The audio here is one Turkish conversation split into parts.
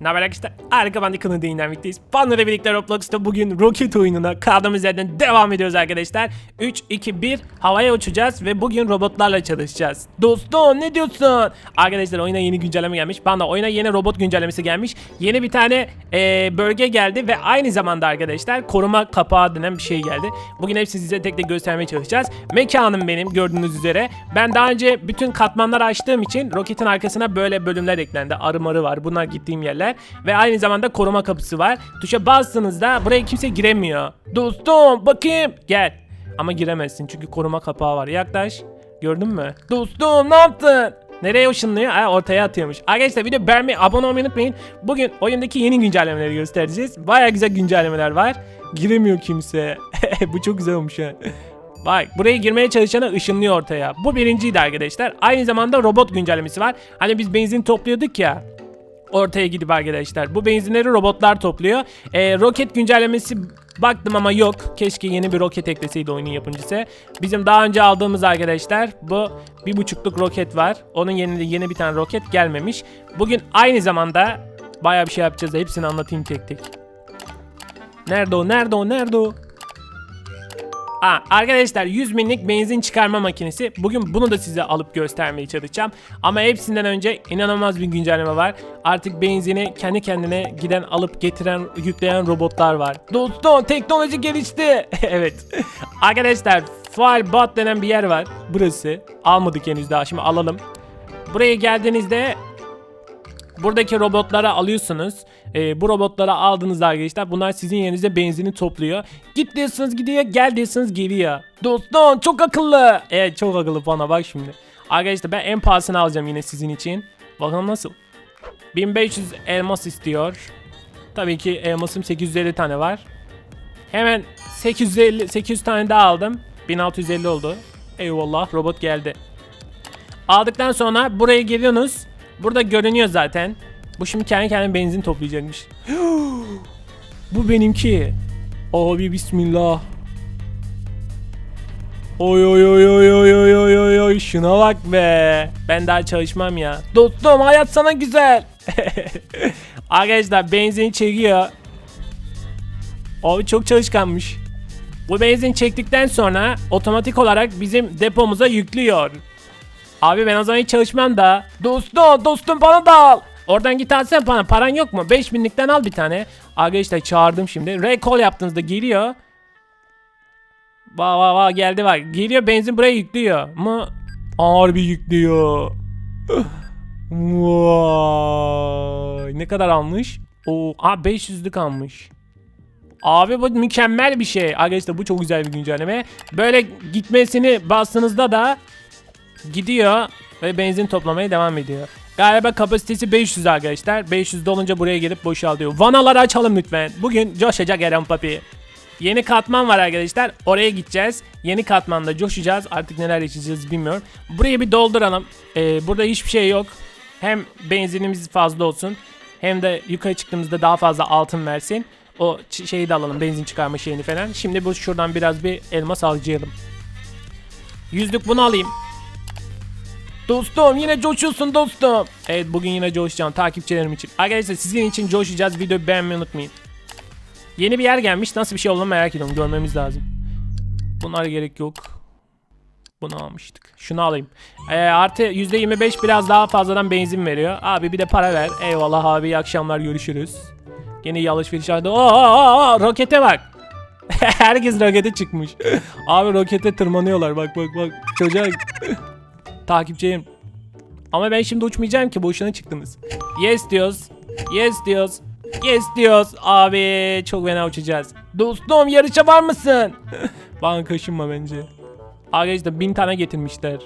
Ne arkadaşlar? Harika Bandik kanalı dinlenmekteyiz. Fanla birlikte Roblox'ta bugün Rocket oyununa kaldığımız yerden devam ediyoruz arkadaşlar. 3, 2, 1 havaya uçacağız ve bugün robotlarla çalışacağız. Dostum ne diyorsun? Arkadaşlar oyuna yeni güncelleme gelmiş. Bana oyuna yeni robot güncellemesi gelmiş. Yeni bir tane eee, bölge geldi ve aynı zamanda arkadaşlar koruma kapağı denen bir şey geldi. Bugün hepsini size tek tek göstermeye çalışacağız. Mekanım benim gördüğünüz üzere. Ben daha önce bütün katmanları açtığım için roketin arkasına böyle bölümler eklendi. Arı marı var. Bunlar gittiğim yerler. Ve aynı zamanda koruma kapısı var. Tuşa bastığınızda buraya kimse giremiyor. Dostum bakayım. Gel. Ama giremezsin çünkü koruma kapağı var. Yaklaş. Gördün mü? Dostum ne yaptın? Nereye ışınlıyor? Ha, ortaya atıyormuş. Arkadaşlar video beğenmeyi, abone olmayı unutmayın. Bugün oyundaki yeni güncellemeleri göstereceğiz. Baya güzel güncellemeler var. Giremiyor kimse. Bu çok güzel olmuş ha. Bak buraya girmeye çalışana ışınlıyor ortaya. Bu birinciydi arkadaşlar. Aynı zamanda robot güncellemesi var. Hani biz benzin topluyorduk ya ortaya gidip arkadaşlar. Bu benzinleri robotlar topluyor. Ee, roket güncellemesi baktım ama yok. Keşke yeni bir roket ekleseydi oyunun yapımcısı. Bizim daha önce aldığımız arkadaşlar bu bir buçukluk roket var. Onun yerine yeni bir tane roket gelmemiş. Bugün aynı zamanda bayağı bir şey yapacağız. Hepsini anlatayım tek tek. Nerede o? Nerede o? Nerede o? Aa, arkadaşlar 100 binlik benzin çıkarma makinesi. Bugün bunu da size alıp göstermeye çalışacağım. Ama hepsinden önce inanılmaz bir güncelleme var. Artık benzini kendi kendine giden alıp getiren yükleyen robotlar var. Dostum teknoloji gelişti. evet. Arkadaşlar Fuel Bot denen bir yer var. Burası. Almadık henüz daha. Şimdi alalım. Buraya geldiğinizde Buradaki robotlara alıyorsunuz. Ee, bu robotlara aldığınızda arkadaşlar bunlar sizin yerinizde benzini topluyor. Git diyorsunuz gidiyor, gel diyorsunuz geliyor. Dostum çok akıllı. Evet çok akıllı bana bak şimdi. Arkadaşlar ben en pahalısını alacağım yine sizin için. Bakalım nasıl. 1500 elmas istiyor. Tabii ki elmasım 850 tane var. Hemen 850 800 tane daha aldım. 1650 oldu. Eyvallah robot geldi. Aldıktan sonra buraya geliyorsunuz. Burada görünüyor zaten. Bu şimdi kendi kendine benzin toplayacakmış. Bu benimki. Abi bismillah. Oy oy oy oy oy oy oy oy oy şuna bak be. Ben daha çalışmam ya. Dostum hayat sana güzel. Arkadaşlar benzin çekiyor. Abi çok çalışkanmış. Bu benzin çektikten sonra otomatik olarak bizim depomuza yüklüyor. Abi ben o zaman hiç çalışmam da. Dostum dostum bana da al. Oradan git alsana bana paran yok mu? 5000'likten al bir tane. Arkadaşlar çağırdım şimdi. Recall yaptığınızda geliyor. Va va va geldi bak. Geliyor benzin buraya yüklüyor. Mu? Harbi yüklüyor. Vay. Ne kadar almış? Oo, aa 500'lük almış. Abi bu mükemmel bir şey. Arkadaşlar bu çok güzel bir güncelleme. Böyle gitmesini bastığınızda da gidiyor ve benzin toplamaya devam ediyor. Galiba kapasitesi 500 arkadaşlar. 500 dolunca buraya gelip boşaltıyor. Vanaları açalım lütfen. Bugün coşacak Eren Papi. Yeni katman var arkadaşlar. Oraya gideceğiz. Yeni katmanda coşacağız. Artık neler yaşayacağız bilmiyorum. Burayı bir dolduralım. Ee, burada hiçbir şey yok. Hem benzinimiz fazla olsun. Hem de yukarı çıktığımızda daha fazla altın versin. O şeyi de alalım. Benzin çıkarma şeyini falan. Şimdi bu şuradan biraz bir elmas alacayalım. Yüzlük bunu alayım. Dostum yine coşuyorsun dostum. Evet bugün yine coşacağım takipçilerim için. Arkadaşlar sizin için coşacağız. Videoyu beğenmeyi unutmayın. Yeni bir yer gelmiş. Nasıl bir şey olduğunu merak ediyorum. Görmemiz lazım. Bunlara gerek yok. Bunu almıştık. Şunu alayım. Ee, artı %25 biraz daha fazladan benzin veriyor. Abi bir de para ver. Eyvallah abi iyi akşamlar görüşürüz. Yine iyi alışveriş halde. Oo, oo, oo, rokete bak. Herkes rokete çıkmış. abi rokete tırmanıyorlar. Bak bak bak. Çocuğa takipçiyim. Ama ben şimdi uçmayacağım ki boşuna çıktınız. Yes diyoruz. Yes diyoruz. Yes diyoruz. Abi çok fena uçacağız. Dostum yarışa var mısın? Bana kaşınma bence. Arkadaşlar bin tane getirmişler.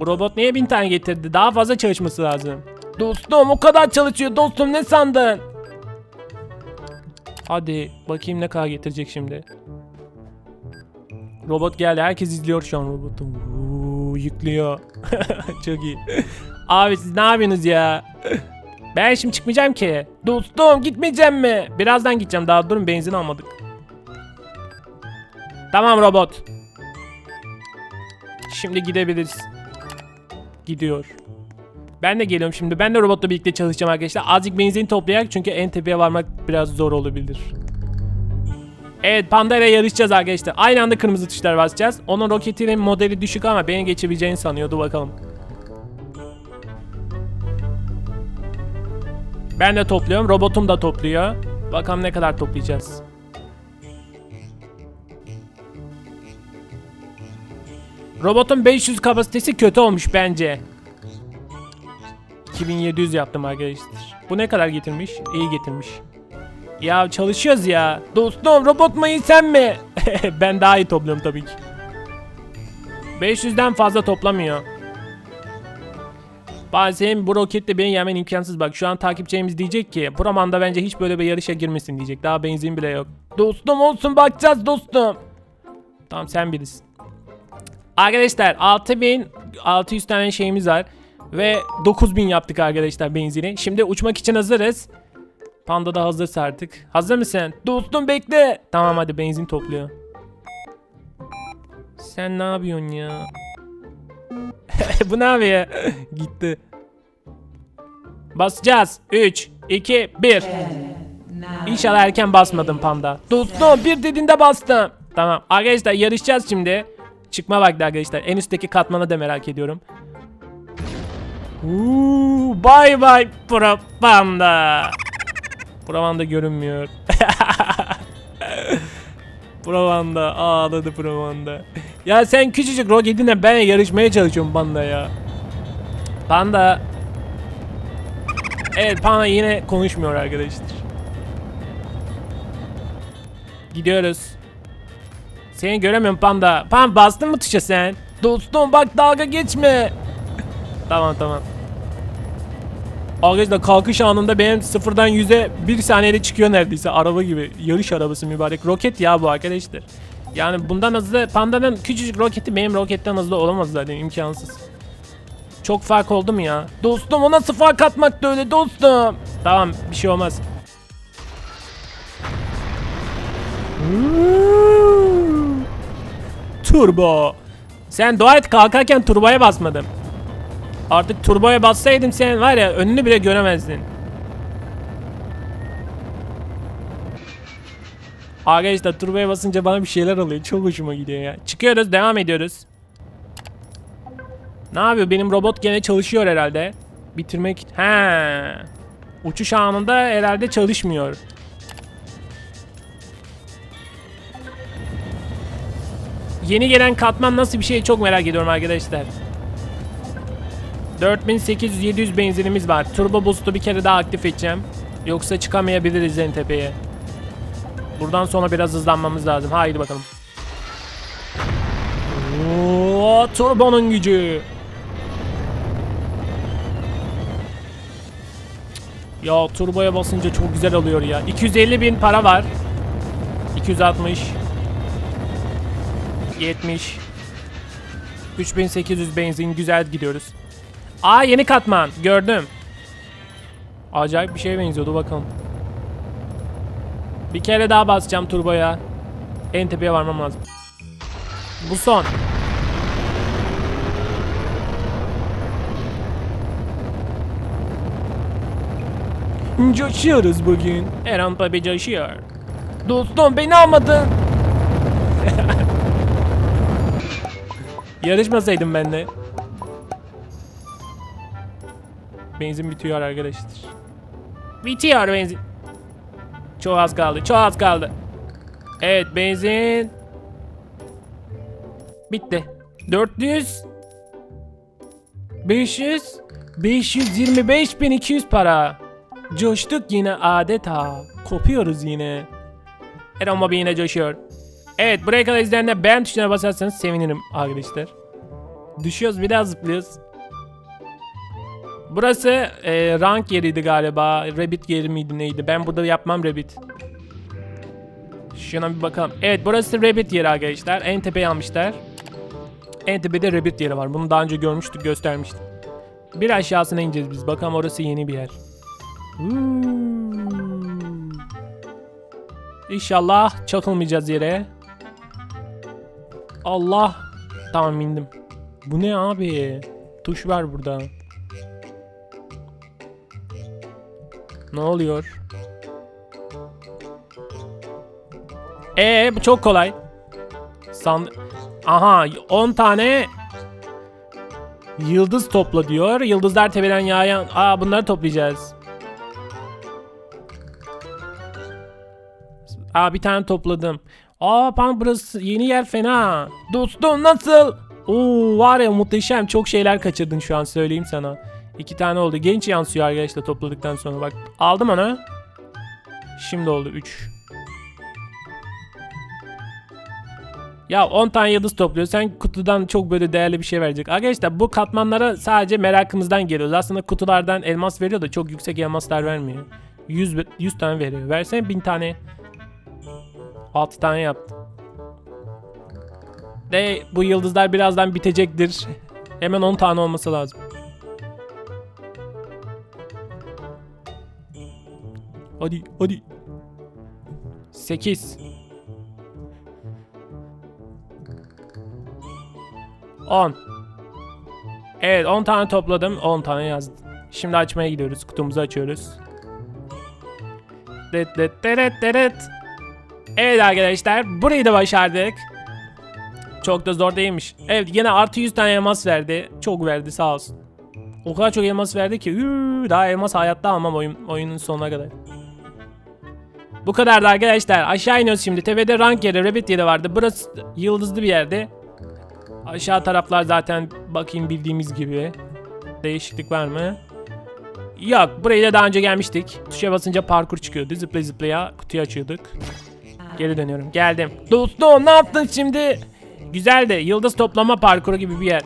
Bu robot niye bin tane getirdi? Daha fazla çalışması lazım. Dostum o kadar çalışıyor dostum ne sandın? Hadi bakayım ne kadar getirecek şimdi. Robot geldi. Herkes izliyor şu an robotu. Uuu, yüklüyor. Çok iyi. Abi siz ne yapıyorsunuz ya? Ben şimdi çıkmayacağım ki. Dostum gitmeyeceğim mi? Birazdan gideceğim. Daha durun benzin almadık. Tamam robot. Şimdi gidebiliriz. Gidiyor. Ben de geliyorum şimdi. Ben de robotla birlikte çalışacağım arkadaşlar. Azıcık benzin toplayarak çünkü en tepeye varmak biraz zor olabilir. Evet Panda ile yarışacağız arkadaşlar. Aynı anda kırmızı tuşlara basacağız. Onun roketinin modeli düşük ama beni geçebileceğini sanıyordu bakalım. Ben de topluyorum. Robotum da topluyor. Bakalım ne kadar toplayacağız. Robotun 500 kapasitesi kötü olmuş bence. 2700 yaptım arkadaşlar. Bu ne kadar getirmiş? İyi getirmiş. Ya çalışıyoruz ya. Dostum robot iyi sen mi? ben daha iyi topluyorum tabii ki. 500'den fazla toplamıyor. Bazen bu roketle beni yemen imkansız bak. Şu an takipçimiz diyecek ki Buraman'da bence hiç böyle bir yarışa girmesin diyecek. Daha benzin bile yok. Dostum olsun bakacağız dostum. Tamam sen bilirsin. Arkadaşlar 6600 tane şeyimiz var. Ve 9000 yaptık arkadaşlar benzini. Şimdi uçmak için hazırız. Panda da hazırsa artık. Hazır mısın? Dostum bekle. Tamam hadi benzin topluyor. Sen ne yapıyorsun ya? Bu ne yapıyor? Gitti. Basacağız. 3, 2, 1. İnşallah erken basmadım panda. Dostum bir dediğinde bastım. Tamam. Arkadaşlar yarışacağız şimdi. Çıkma vakti arkadaşlar. En üstteki katmanı da merak ediyorum. Uuu, bye bye pro panda. Provanda görünmüyor. Provanda ağladı Provanda. Ya sen küçücük roketinle ben yarışmaya çalışıyorum Panda ya. Panda. Evet Panda yine konuşmuyor arkadaşlar. Gidiyoruz. Seni göremiyorum Panda. Panda bastın mı tuşa sen? Dostum bak dalga geçme. tamam tamam. Arkadaşlar kalkış anında benim sıfırdan yüze bir saniyede çıkıyor neredeyse araba gibi. Yarış arabası mübarek. Roket ya bu arkadaşlar. Yani bundan hızlı pandanın küçücük roketi benim roketten hızlı olamaz zaten imkansız. Çok fark oldu mu ya? Dostum o nasıl fark da öyle dostum. Tamam bir şey olmaz. Turbo. Sen dua et kalkarken turboya basmadım. Artık turboya bassaydım sen var ya önünü bile göremezdin. Arkadaşlar turboya basınca bana bir şeyler oluyor. Çok hoşuma gidiyor ya. Çıkıyoruz devam ediyoruz. Ne yapıyor? Benim robot gene çalışıyor herhalde. Bitirmek... He. Uçuş anında herhalde çalışmıyor. Yeni gelen katman nasıl bir şey çok merak ediyorum arkadaşlar. 4800-700 benzinimiz var. Turbo boost'u bir kere daha aktif edeceğim. Yoksa çıkamayabiliriz en tepeye. Buradan sonra biraz hızlanmamız lazım. Haydi bakalım. Oo, turbonun gücü. Ya turboya basınca çok güzel oluyor ya. 250 bin para var. 260 70 3800 benzin güzel gidiyoruz. Aa yeni katman gördüm. Acayip bir şeye benziyordu bakalım. Bir kere daha basacağım turboya. En tepeye varmam lazım. Bu son. Coşuyoruz bugün. Eren tabi coşuyor. Dostum beni almadın. Yarışmasaydım ben de. Benzin bitiyor arkadaşlar. Bitiyor benzin. Çok az kaldı. Çok az kaldı. Evet benzin. Bitti. 400 500 525.200 para. Coştuk yine adeta. Kopuyoruz yine. Eren Bobby yine coşuyor. Evet buraya kadar izleyenler beğen tuşuna basarsanız sevinirim arkadaşlar. Düşüyoruz bir daha zıplıyoruz. Burası e, rank yeriydi galiba. Rabbit yeri miydi neydi? Ben burada yapmam Rabbit. Şuna bir bakalım. Evet burası Rabbit yeri arkadaşlar. En tepeye almışlar. En tepede Rabbit yeri var. Bunu daha önce görmüştük göstermiştim. Bir aşağısına ineceğiz biz. Bakalım orası yeni bir yer. İnşallah çakılmayacağız yere. Allah. Tamam indim. Bu ne abi? Tuş var burada. Ne oluyor? Ee bu çok kolay. San Aha 10 tane yıldız topla diyor. Yıldızlar tepeden yağan. Aa bunları toplayacağız. Aa bir tane topladım. Aa pan burası yeni yer fena. Dostum nasıl? Oo var ya muhteşem çok şeyler kaçırdın şu an söyleyeyim sana. İki tane oldu. Genç yansıyor arkadaşlar topladıktan sonra. Bak aldım onu. Şimdi oldu 3. Ya 10 tane yıldız topluyor. Sen kutudan çok böyle değerli bir şey verecek. Arkadaşlar bu katmanlara sadece merakımızdan geliyoruz. Aslında kutulardan elmas veriyor da çok yüksek elmaslar vermiyor. 100, be- 100 tane veriyor. Versene 1000 tane. 6 tane yaptım. De bu yıldızlar birazdan bitecektir. Hemen 10 tane olması lazım. Hadi hadi. 8 10 Evet 10 tane topladım 10 tane yazdım. Şimdi açmaya gidiyoruz. Kutumuzu açıyoruz. Dıt dıt dırıt dırıt. Evet arkadaşlar burayı da başardık. Çok da zor değilmiş. Evet yine artı 100 tane elmas verdi. Çok verdi sağ olsun. O kadar çok elmas verdi ki üü, daha elmas hayatta almam oyun, oyunun sonuna kadar. Bu kadardı arkadaşlar. Aşağı iniyoruz şimdi. Tepede rank yeri, rabbit yeri vardı. Burası yıldızlı bir yerde. Aşağı taraflar zaten bakayım bildiğimiz gibi. Değişiklik var mı? Yok. Buraya da daha önce gelmiştik. Tuşa basınca parkur çıkıyordu. Zıplaya zıplaya kutuyu açıyorduk. Geri dönüyorum. Geldim. Dostum ne yaptın şimdi? Güzeldi. Yıldız toplama parkuru gibi bir yer.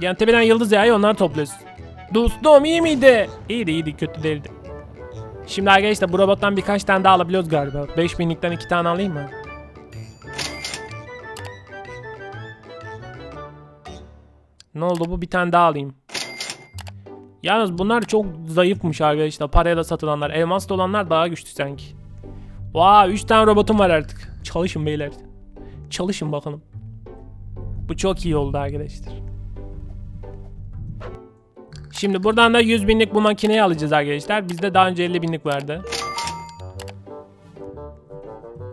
Yani tepeden yıldız yağıyor onları topluyorsun. Dostum iyi miydi? İyiydi iyiydi kötü değildi. Şimdi arkadaşlar bu robottan birkaç tane daha alabiliyoruz galiba. 5000'likten iki tane alayım mı? Ne oldu bu bir tane daha alayım. Yalnız bunlar çok zayıfmış arkadaşlar. Parayla satılanlar. Elmaslı olanlar daha güçlü sanki. Vaa 3 tane robotum var artık. Çalışın beyler. Çalışın bakalım. Bu çok iyi oldu arkadaşlar. Şimdi buradan da 100 binlik bu makineyi alacağız arkadaşlar. Bizde daha önce 50 binlik vardı.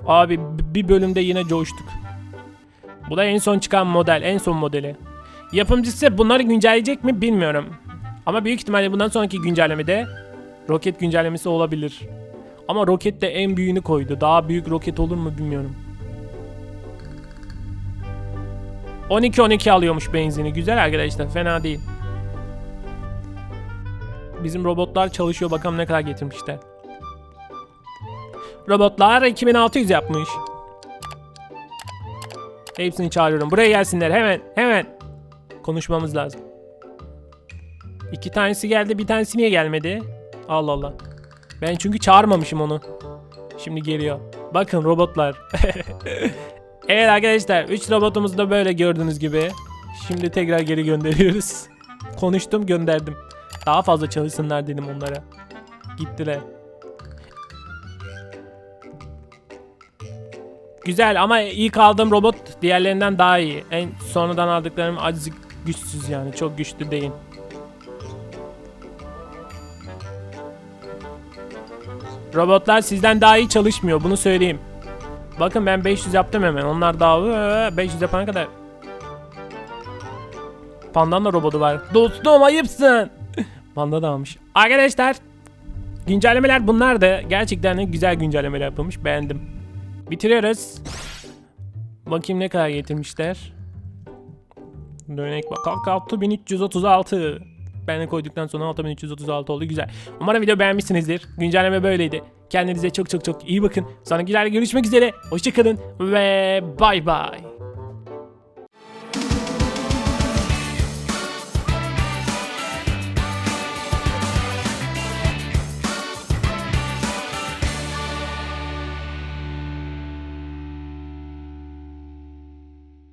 Abi bir bölümde yine coştuk. Bu da en son çıkan model. En son modeli. Yapımcısı bunları güncelleyecek mi bilmiyorum. Ama büyük ihtimalle bundan sonraki güncellemede roket güncellemesi olabilir. Ama roket de en büyüğünü koydu. Daha büyük roket olur mu bilmiyorum. 12-12 alıyormuş benzini. Güzel arkadaşlar fena değil. Bizim robotlar çalışıyor bakalım ne kadar getirmişler. Robotlar 2600 yapmış. Hepsini çağırıyorum. Buraya gelsinler hemen hemen. Konuşmamız lazım. İki tanesi geldi bir tanesi niye gelmedi? Allah Allah. Ben çünkü çağırmamışım onu. Şimdi geliyor. Bakın robotlar. evet arkadaşlar 3 robotumuz da böyle gördüğünüz gibi. Şimdi tekrar geri gönderiyoruz. Konuştum gönderdim. Daha fazla çalışsınlar dedim onlara. Gittiler. Güzel ama ilk aldığım robot diğerlerinden daha iyi. En sonradan aldıklarım azıcık güçsüz yani. Çok güçlü değil. Robotlar sizden daha iyi çalışmıyor bunu söyleyeyim. Bakın ben 500 yaptım hemen. Onlar daha Ee, 500 yapana kadar. Pandan da robotu var. Dostum ayıpsın. Panda da almış. Arkadaşlar güncellemeler bunlar da gerçekten de güzel güncellemeler yapılmış. Beğendim. Bitiriyoruz. Bakayım ne kadar getirmişler. Dönek bak 6336. Ben de koyduktan sonra 6336 oldu güzel. Umarım video beğenmişsinizdir. Güncelleme böyleydi. Kendinize çok çok çok iyi bakın. Sonraki videoda görüşmek üzere. Hoşçakalın ve bay bay.